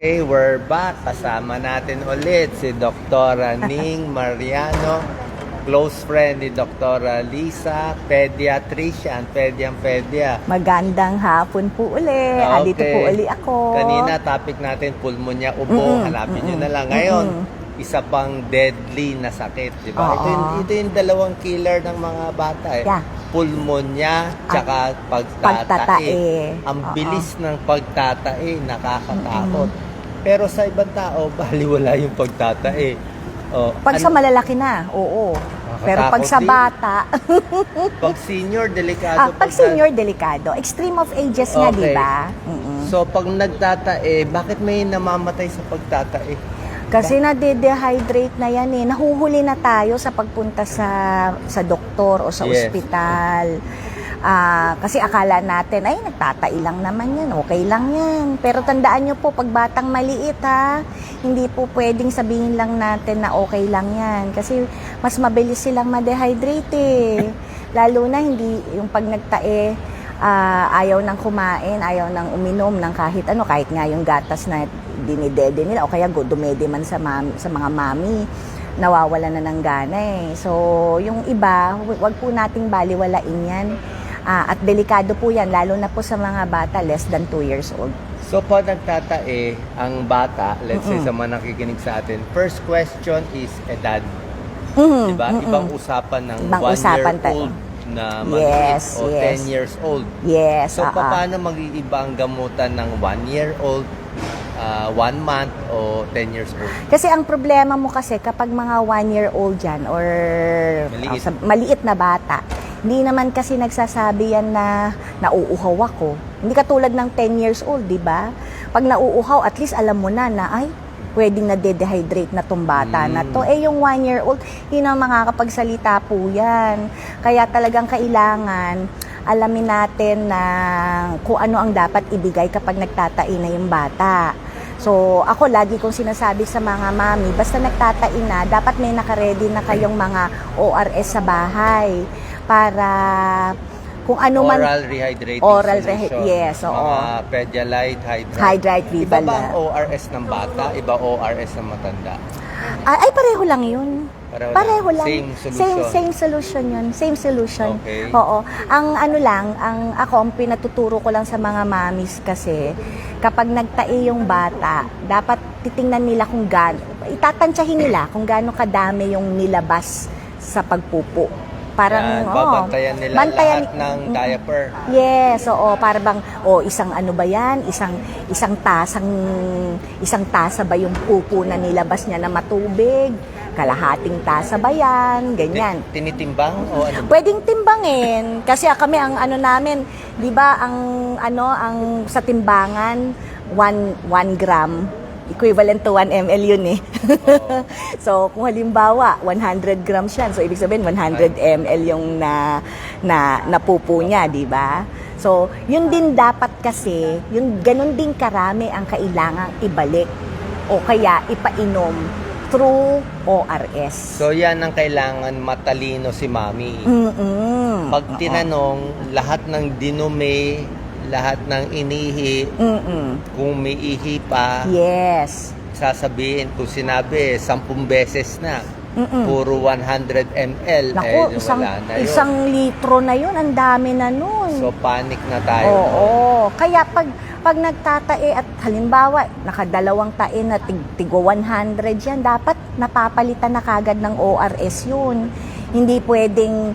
Okay, we're back. Kasama natin ulit si Dr. Ning Mariano, close friend ni Dr. Lisa, pediatrician, pediang pedia. Magandang hapon po uli. Ah, Andito okay. po uli ako. Kanina topic natin pulmonya ubo, Mm-mm, hanapin nyo na lang. Ngayon, isa pang deadly na sakit, di ba? Ito, yung, ito yung dalawang killer ng mga bata eh. Yeah. Pulmonya, tsaka pagtatae. pagtatae. Ang Oo. bilis ng pagtatae, nakakatakot. Pero sa ibang tao, baliwala yung pagtatae. Oh, Pag sa malalaki na, oo. Pero pag sa din. bata, pag senior, delikado. ah, pag pagka- senior, delikado. Extreme of ages nga, Okay. di ba? Mm-mm. So, pag nagtatae, bakit may namamatay sa pagtatae? Kasi na-dehydrate na yan eh. Nahuhuli na tayo sa pagpunta sa sa doktor o sa Yes. ospital. Ah, kasi akala natin, ay, nagtatai lang naman yan, okay lang yan. Pero tandaan nyo po, pag batang maliit ha, hindi po pwedeng sabihin lang natin na okay lang yan. Kasi mas mabilis silang ma-dehydrate eh. Lalo na hindi yung pag nagtae, ah, ayaw nang kumain, ayaw nang uminom ng kahit ano, kahit nga yung gatas na dinidede nila o kaya dumede man sa, mam- sa mga mami nawawala na ng gana eh. So, yung iba, wag po nating baliwalain yan. Ah, at delikado po yan, lalo na po sa mga bata less than 2 years old. So, pag nagtatae, ang bata, let's say Mm-mm. sa mga nakikinig sa atin, first question is edad. Mhm, Diba? mhm. Ibang usapan ng Ibang one usapan year tayo. old na maliit Yes, o yes. 10 years old. Yes, So, ah, ah. paano mag-iiba ang gamutan ng 1 year old, 1 month, o 10 years old? Kasi ang problema mo kasi kapag mga one-year-old yan or Maliit. ah, sa- maliit na bata, hindi naman kasi nagsasabi yan na nauuhaw ako. Hindi katulad ng 10 years old, di ba? Pag nauuhaw, at least alam mo na na, ay, pwedeng na dehydrate na tong bata na Mm. to. Eh, yung one-year-old, hindi na makakapagsalita po yan. Kaya talagang kailangan alamin natin na kung ano ang dapat ibigay kapag nagtatai na yung bata. So, ako lagi kong sinasabi sa mga mami, basta nagtatain na, dapat may nakaredy na kayong mga ORS sa bahay para kung ano man Oral rehydrating Oral solution. rehy- yes, oo. Mga Pedialyte, Hydrate. Hydrate, Iba Vival ba ang. ORS ng bata? Iba ORS ng matanda? ay, ay, pareho lang yun. Pareho, Pareho lang. Same solution. Same, same solution yun. Same solution. Okay. Oo. Ang ano lang, ang ako, ang pinatuturo ko lang sa mga mamis kasi, kapag nagtae yung bata, dapat titingnan nila kung gaano, itatantsahin nila kung gaano kadami yung nilabas sa pagpupo. Parang, Yan, oo. babantayan nila Bantayan- lahat ng diaper. Yes, oo, para bang o isang ano ba 'yan? Isang isang tasang isang tasa ba yung pupo na nilabas niya na matubig? Kalahating tasa ba 'yan? Ganyan. Ti- Tinitimbang o ano ba? Pwedeng timbangin kasi ah, kami ang ano namin, 'di ba, ang ano ang sa timbangan 1 1 gram equivalent to 1 ml yun eh. so, kung halimbawa, 100 grams yan. So, ibig sabihin, 100 ml yung na, na, napupo niya, di ba? So, yun din dapat kasi, yun, ganun din karami ang kailangang ibalik o kaya ipainom through ORS. So yan ang kailangan matalino si mami. Mm-mm. Pag tinanong, lahat ng dinume, lahat ng inihi, Mm-mm. kung may ihi pa, Yes. sasabihin, kung sinabi, 10 beses na, Mm-mm. puro 100 ml, Naku, eh, isang, wala na yun. isang litro na yun. Ang dami na nun. So panic na tayo. Oo. Kaya pag pag nagtatae at halimbawa nakadalawang tae na tig, tigo 100 yan, dapat napapalitan na kagad ng ORS yun. Hindi pwedeng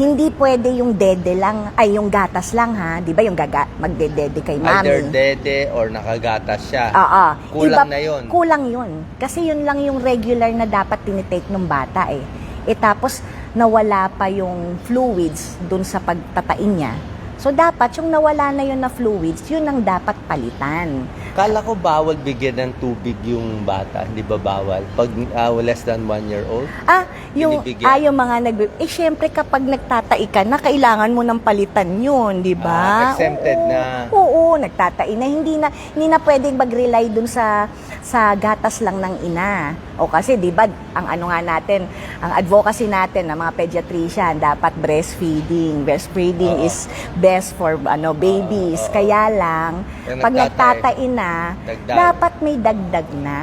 hindi pwede yung dede lang, ay yung gatas lang ha, 'di ba yung gaga, magdedede kay mami. Either dede or nakagatas siya. Oo. Kulang na yun. Kulang yun. Kasi yun lang yung regular na dapat tinitake ng bata eh. E tapos, nawala pa yung fluids dun sa pagtatain niya. So, dapat yung nawala na yun na fluids, yun ang dapat palitan. Kala ko bawal bigyan ng tubig yung bata. Hindi ba bawal? Pag ah, less than one year old? Ah, yung, Binibigyan? ah, yung mga nag... Eh, syempre kapag nagtatai ka na, kailangan mo ng palitan yun, di ba? Ah, exempted Oo. na. Oo, nagtatai na. Hindi na, hindi na pwedeng mag-rely dun sa sa gatas lang ng ina. O kasi 'di ba ang ano nga natin, ang advocacy natin ng mga pediatrician dapat breastfeeding. Breastfeeding Oo. is best for ano babies. oo. Kaya lang pag nagtatai. nagtatai na na, Dagdag. dapat may dagdag na.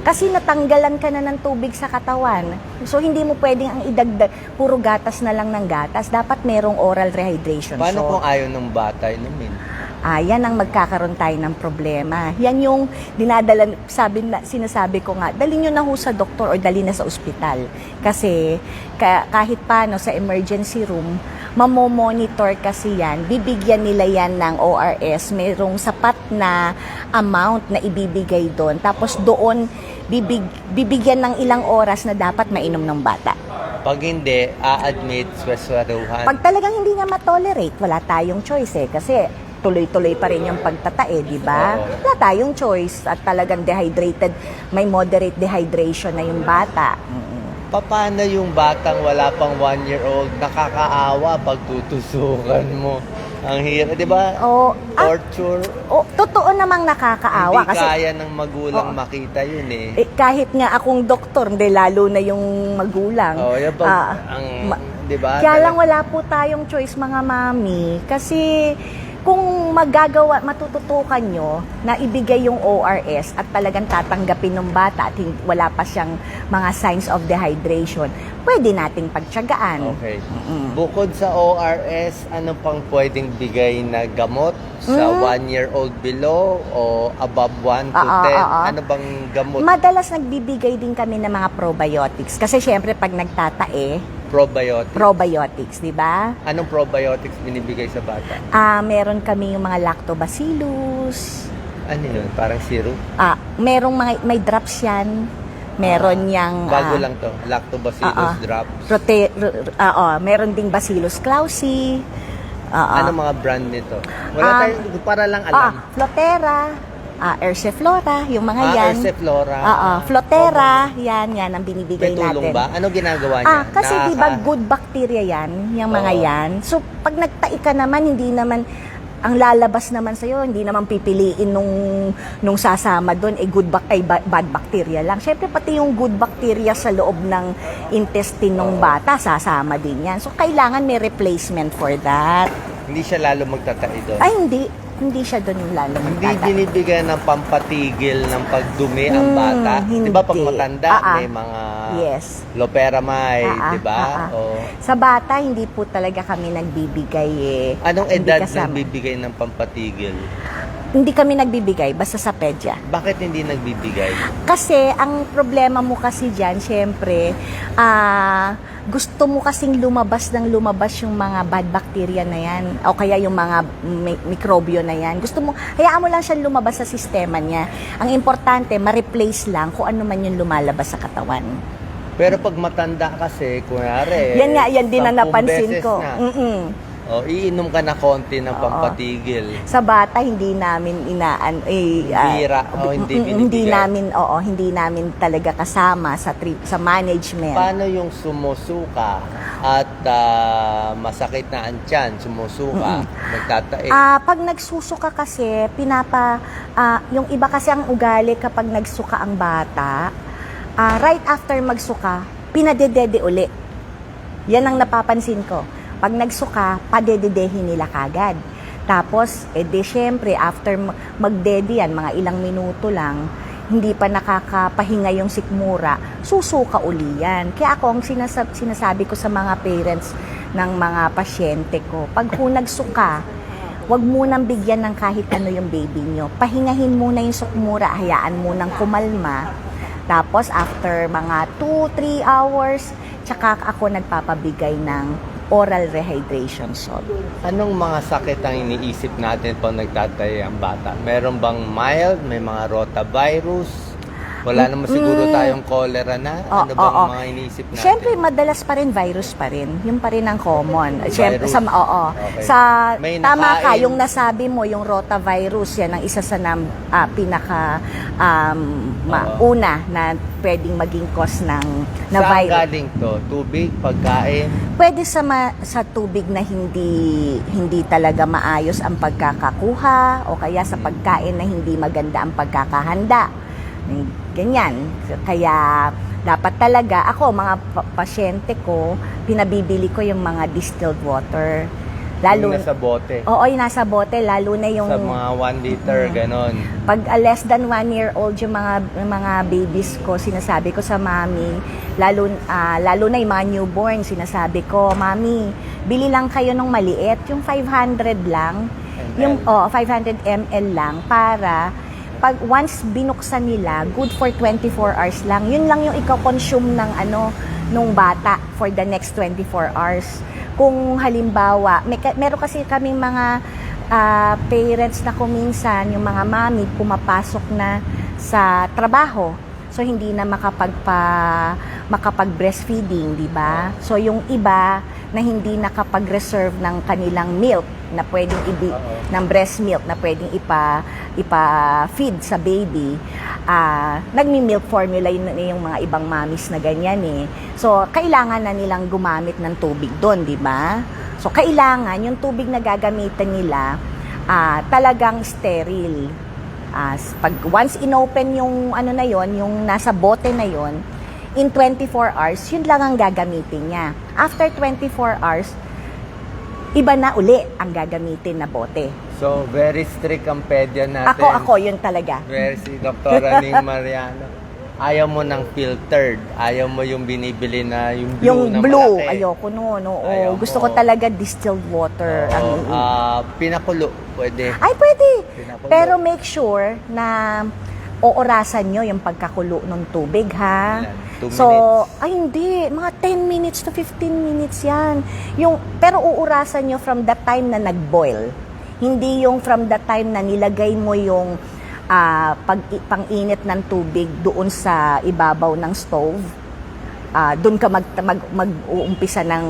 Kasi natanggalan ka na ng tubig sa katawan. So, hindi mo pwedeng ang idagdag, puro gatas na lang ng gatas. Dapat merong oral rehydration. Paano So, kung ayaw ng bata inumin? Ah, yan ang magkakaroon tayo ng problema. Yan yung dinadala, sabi na, sinasabi ko nga, dali nyo na ho sa doktor or dali na sa ospital. Kasi ka- kahit paano sa emergency room, mamomonitor kasi yan, bibigyan nila yan ng ORS, mayroong sapat na amount na ibibigay doon. Tapos doon, bibig, bibigyan ng ilang oras na dapat mainom ng bata. Pag hindi, a-admit, sweswaruhan. Pag talagang hindi niya ma-tolerate, wala tayong choice eh. Kasi tuloy-tuloy pa rin yung pagtatae, di ba? Wala tayong choice at talagang dehydrated, may moderate dehydration na yung bata. Mm-mm. Paano yung batang wala pang one-year-old, nakakaawa pag tutusukan mo? Ang hirap, di ba? O, ah, Torture. o, totoo namang nakakaawa hindi kasi kaya ng magulang Oo. makita yun eh. eh, kahit nga akong doktor, hindi lalo na yung magulang. oh, yan pag, ah, ang, ma- di ba? Kaya lang wala po tayong choice mga mami kasi kung magagawa, matututukan nyo na ibigay yung ORS at talagang tatanggapin ng bata at wala pa siyang mga signs of dehydration, pwede nating pagtyagaan. Okay. Mm-mm. Bukod sa ORS, ano pang pwedeng bigay na gamot sa Mm. one-year-old below o above 1 to Ah, ah, 10? ah, ah. Ano bang gamot? Madalas nagbibigay din kami ng mga probiotics kasi syempre pag nagtatae, probiotics. probiotics, di ba? Anong probiotics binibigay sa bata? Ah, meron kami yung mga lactobacillus, Ano yun? Parang syrup? ah, merong mga may drops yan. Meron yang Bago ah, lang to. Lactobacillus Ah, ah. drops. Prote, ah, oh, meron ding Bacillus clausi. Ah, Ano ah. mga brand nito? Wala Ah, tayong, para lang Ah, alam. Flotera, ah, Erseflora, yung mga Ah, yan. Erseflora. Ah, ah, Flotera, yan, yan ang binibigay May tulong natin. ba? Ano ginagawa niya? Ah, kasi Nakaka- di ba good bacteria yan, yung mga Oo. yan. So, pag nagtai ka naman, hindi naman, ang lalabas naman sa'yo, hindi naman pipiliin nung, nung sasama doon, eh good bac- ay ba- bad bacteria lang. Siyempre, pati yung good bacteria sa loob ng intestine ng Oo. bata, sasama din yan. So, kailangan may replacement for that. Hindi siya lalo magtatae doon. Ay, hindi. Hindi siya doon yung lalo Hindi magtatae. binibigyan ng pampatigil ng pagdumi ang Hmm, bata. Di ba pag hindi. matanda, Ah, ah. may mga Yes. loperamide, Ah, ah, di ba? ah, ah. O, Sa bata, hindi po talaga kami nagbibigay eh. anong Hindi edad kasama. nagbibigay ng pampatigil? Hindi kami nagbibigay, basta sa pedya. Bakit hindi nagbibigay? Kasi, ang problema mo kasi dyan, syempre, ah, gusto mo kasing lumabas ng lumabas yung mga bad bacteria na yan, o kaya yung mga mi- mikrobyo na yan. Gusto mo, hayaan mo lang siya lumabas sa sistema niya. Ang importante, ma-replace lang kung ano man yung lumalabas sa katawan. Pero pag matanda kasi, kunwari, yan nga, yan din sampung napansin beses ko. Na. Mm-mm. O, iinom ka na konti ng Oo. pampatigil. Sa bata, hindi namin inaan, eh, ah, Bira, o hindi mm, mm, hindi binibigay. namin, oo, hindi namin talaga kasama sa trip, sa management. Paano yung sumusuka at ah, masakit na ang tiyan, sumusuka, nagtatae? Ah, pag nagsusuka kasi, pinapa ah, yung iba kasi ang ugali kapag nagsuka ang bata, ah, right after magsuka, pinadedede uli. Yan ang napapansin ko. Pag nagsuka, padededehin nila kagad. Tapos, eh di syempre, after ma- magdede yan, mga ilang minuto lang, hindi pa nakakapahinga yung sikmura, susuka uli yan. Kaya ako, ang sinasab- sinasabi ko sa mga parents ng mga pasyente ko, pag ho nagsuka, Huwag munang bigyan ng kahit ano yung baby nyo. Pahingahin muna yung sukmura, hayaan munang kumalma. Tapos after mga 2-3 hours, tsaka ako nagpapabigay ng oral rehydration salt. Anong mga sakit ang iniisip natin pag nagtatae ang bata? Meron bang mild? May mga rotavirus? Wala naman siguro tayong cholera na? Ano bang mga iniisip natin? Siyempre, madalas pa rin virus pa rin. Yung pa rin ang common. Siyempre, sa, oo. Okay. Sa, May tama ka, nakain. yung nasabi mo, yung rotavirus, yan ang isa sa nam, ah, pinaka um, ma- Oo. una na pwedeng maging cause ng na Saan virus. galing to? Tubig? Pagkain? Pwede sa ma- sa tubig na hindi hindi talaga maayos ang pagkakakuha o kaya sa pagkain na hindi maganda ang pagkakahanda. Ganyan. Kaya dapat talaga ako mga pa- pasyente ko pinabibili ko yung mga distilled water. Lalo, Yung nasa bote. oo, yung nasa bote, lalo na yung Sa mga 1 liter, ganon. pag uh, less than one year old yung mga mga babies ko, sinasabi ko sa mami, lalo, ah, lalo na yung mga newborn, sinasabi ko, mami, bili lang kayo ng maliit, yung 500 lang, ML. yung oh, 500 ml lang para pag once binuksan nila, good for 24 hours lang. Yun lang yung iko-consume ng ano nung bata for the next 24 hours. Kung halimbawa, may, meron kasi kaming mga ah, parents na kuminsan, yung mga mami, pumapasok na sa trabaho. So, hindi na makapagpa, makapag-breastfeeding, di ba? So, yung iba na hindi nakapag-reserve ng kanilang milk na pwedeng ibi, Oo. ng breast milk na pwedeng ipa, ipa-feed sa baby, ah nagmi-milk formula yun yung mga ibang mamis na ganyan eh. So, kailangan na nilang gumamit ng tubig doon, di ba? So, kailangan yung tubig na gagamitan nila ah, talagang sterile. As pag once inopen yung ano na yon, yung nasa bote na yon, in 24 hours, yun lang ang gagamitin niya. After 24 hours, iba na uli ang gagamitin na bote. So, very strict ang pedya natin. Ako, ako, yun talaga. Very si Dr. Ning Mariano. Ayaw mo ng filtered. Ayaw mo yung binibili na yung blue Yung na blue, malaki. ayoko noon. Oo, Ayaw gusto mo. ko talaga distilled water. ang Oo, iin- ah, pinakulo. Pwede. Ay, pwede. Pinakulo. Pero make sure na oorasan nyo yung pagkakulo ng tubig, ha? Ilan? Two so, minutes? ay hindi, mga 10 minutes to 15 minutes yan. Yung, pero uurasan nyo from the time na nag-boil. Hindi yung from the time na nilagay mo yung ah, pag, pang-init ng tubig doon sa ibabaw ng stove. Ah, doon ka mag, mag, mag-uumpisa ng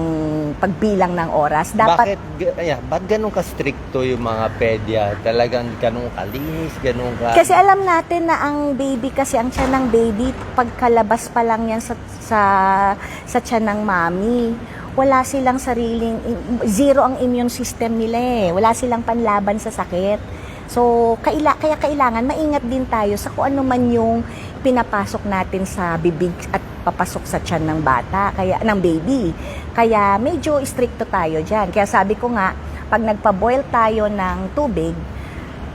pagbilang ng oras. Dapat Bakit, yeah, ba't ganun ka-stricto yung mga pedya? Talagang ganun kalinis, ganun ka... Kasi alam natin na ang baby kasi ang tiyan ng baby pagkalabas pa lang yan sa sa sa tiyan ng mami. Wala silang sariling zero ang immune system nila eh. Wala silang panlaban sa sakit. So, kaila, kaya kailangan maingat din tayo sa kung ano man yung pinapasok natin sa bibig at papasok sa tiyan ng bata, kaya ng baby. Kaya medyo stricto tayo diyan. Kaya sabi ko nga, pag nagpa-boil tayo ng tubig,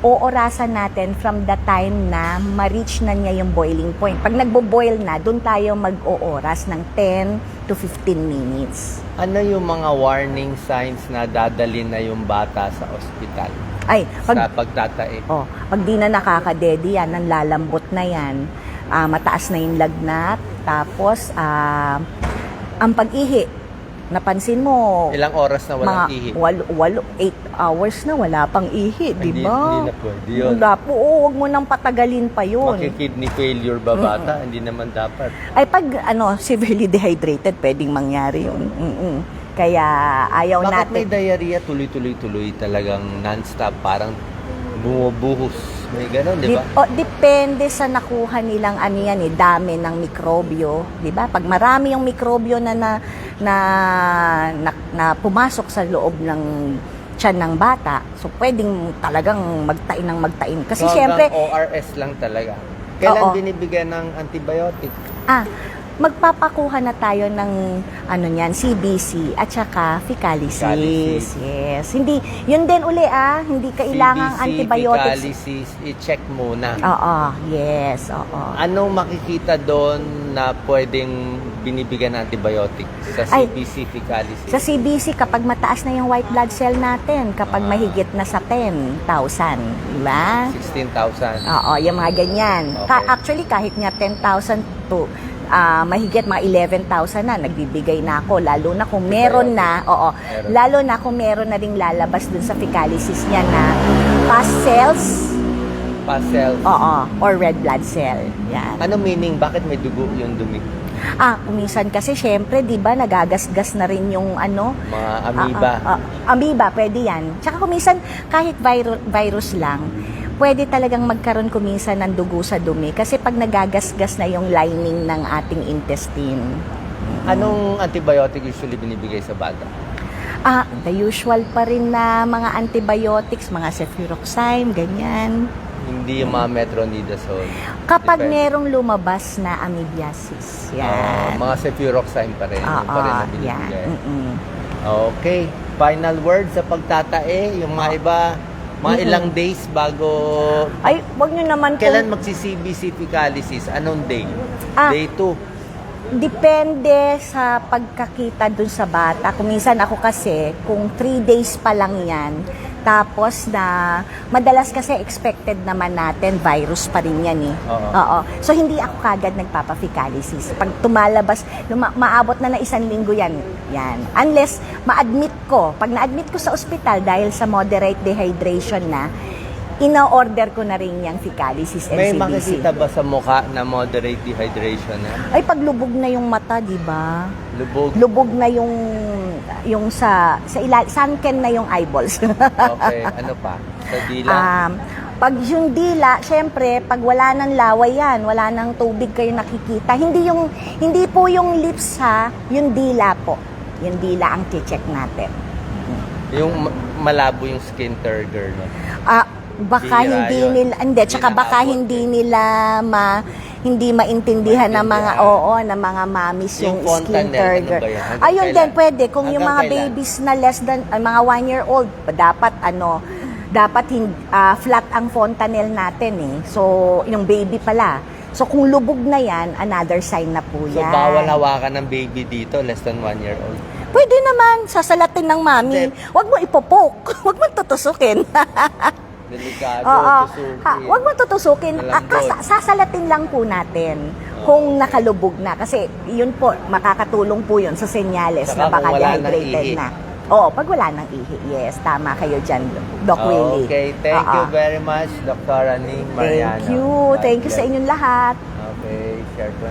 oorasan natin from the time na ma-reach na niya yung boiling point. Pag nagbo-boil na, doon tayo mag-ooras ng 10 to 15 minutes. Ano yung mga warning signs na dadalhin na yung bata sa ospital? Ay, sa pag, pagtatae. oh, pag di na nakakadedi yan, nanlalambot na yan, ah, mataas na yung lagnat, tapos ah, ang pag-ihi, napansin mo, Ilang oras na walang mga ihi? walo, walo, eight hours na wala pang ihi, di ba? hindi na pwede yun. Wala po, oo, huwag mo nang patagalin pa yun. Makikidney failure ba bata? Hindi naman dapat. Ay pag ano severely dehydrated, pwedeng mangyari 'yun. Mm-mm. Kaya ayaw Bakit natin. may diarrhea tuloy-tuloy-tuloy talagang non-stop? Parang bumubuhos. May ganun, di ba? Dip- o, depende sa nakuha nilang ano yan eh, dami ng mikrobyo, 'di ba? Pag marami yung mikrobyo na na, na na na pumasok sa loob ng tiyan ng bata, so pwedeng talagang magtain ng magtain. Kasi So, syempre, ORS lang talaga. Kailan Oo. binibigyan ng antibiotic? ah, magpapakuha na tayo ng ano niyan, CBC at saka fecalysis. Fecalysis. Yes. Hindi, yun din uli ah, hindi kailangang CBC, antibiotics. fecalysis, i-check muna. Oo, yes, oo. Anong makikita doon na pwedeng binibigyan ng antibiotic sa Ay. CBC fecalysis? Sa CBC, kapag mataas na yung white blood cell natin, kapag Ah. mahigit na sa 10,000, di ba? 16,000. Oo, yung mga ganyan. Ka- Okay. actually, kahit nga 10,000 to ah, mahigit mga 11,000 na, nagbibigay na ako. Lalo na kung meron na, oo, lalo na kung meron na ring lalabas dun sa fecalysis niya na past cells, Pastel. oo, or red blood cell. Yan. Ano meaning? Bakit may dugo yung dumi? Ah, kuminsan kasi syempre, 'di ba, nagagasgas na rin yung ano, Mga amoeba. Ah, ah, ah, amoeba, pwede yan. Tsaka kuminsan, kahit viru- virus lang, pwede talagang magkaroon kuminsan ng dugo sa dumi kasi pag nagagasgas na yung lining ng ating intestine. Anong antibiotic usually binibigay sa bata? Ah, the usual pa rin na mga antibiotics, mga cefuroxime, ganyan. Hindi yung mga metronidazole. Kapag Depende. merong lumabas na amoebiasis. Oo, Yan. mga cefuroxime pa rin. Oo, yung pa rin na yan. binibigay. Mm-mm. Okay. final word sa pagtatae, yung mga iba, mga Mm-mm. ilang days bago Ay, wag nyo naman. Kailan magsi-CBC fecalysis? Anong day? Ah. Day 2. Depende sa pagkakita dun sa bata. Kung minsan ako kasi, kung 3 days pa lang yan, tapos na, madalas kasi expected naman natin, virus pa rin yan eh. Oo. So, hindi ako kagad nagpapafecalysis. Pag tumalabas, luma- maabot na na isang linggo yan. Yan. Unless, ma-admit ko. Pag na-admit ko sa ospital dahil sa moderate dehydration na, ina-order ko na rin yung fecalysis and May CBC. makikita ba sa mukha na moderate dehydration na? Ay, paglubog na yung mata, di ba? Lubog? lubog na yung yung sa sa ila, sunken na yung eyeballs. Okay, ano pa? Sa dila? um, pag yung dila, syempre, pag wala ng laway yan, wala ng tubig kayo nakikita. Hindi yung hindi po yung lips ha, yung dila po. Yung dila ang check natin. yung ma- malabo yung skin turgor, no? Ah, baka Bihira hindi yun. nila hindi tsaka baka hindi nila ma hindi maintindihan ng mga oo ng mga mamis yung, Yung skin fontanel, ano turgor. ba yan? Hanggang Ayun kailan? din pwede kung yung Hanggang mga kailan? babies na less than ah, mga one year old dapat ano dapat hin- ah, flat ang fontanel natin eh. So yung baby pala. So kung lubog na yan, another sign na po So, yan. bawal hawakan ng baby dito, less than one year old. Pwede naman, sasalatin ng mami. Hindi. Huwag mo ipopok. Huwag mo tutusukin. Delikado, Oo. tusukin. Ha, wag mo tutusukin. Ah, Malambot. kasa- sasalatin lang po natin kung nakalubog na. Kasi yun po, makakatulong po yun sa senyales Saka na baka kung wala dehydrated na. Oo, pag wala nang ihi. Yes, tama kayo dyan, Doc Willie. Okay, thank you Oo. very much, Dr. Aning Mariano. Thank you. God Thank you sa bless. inyong lahat. Okay, share ko na.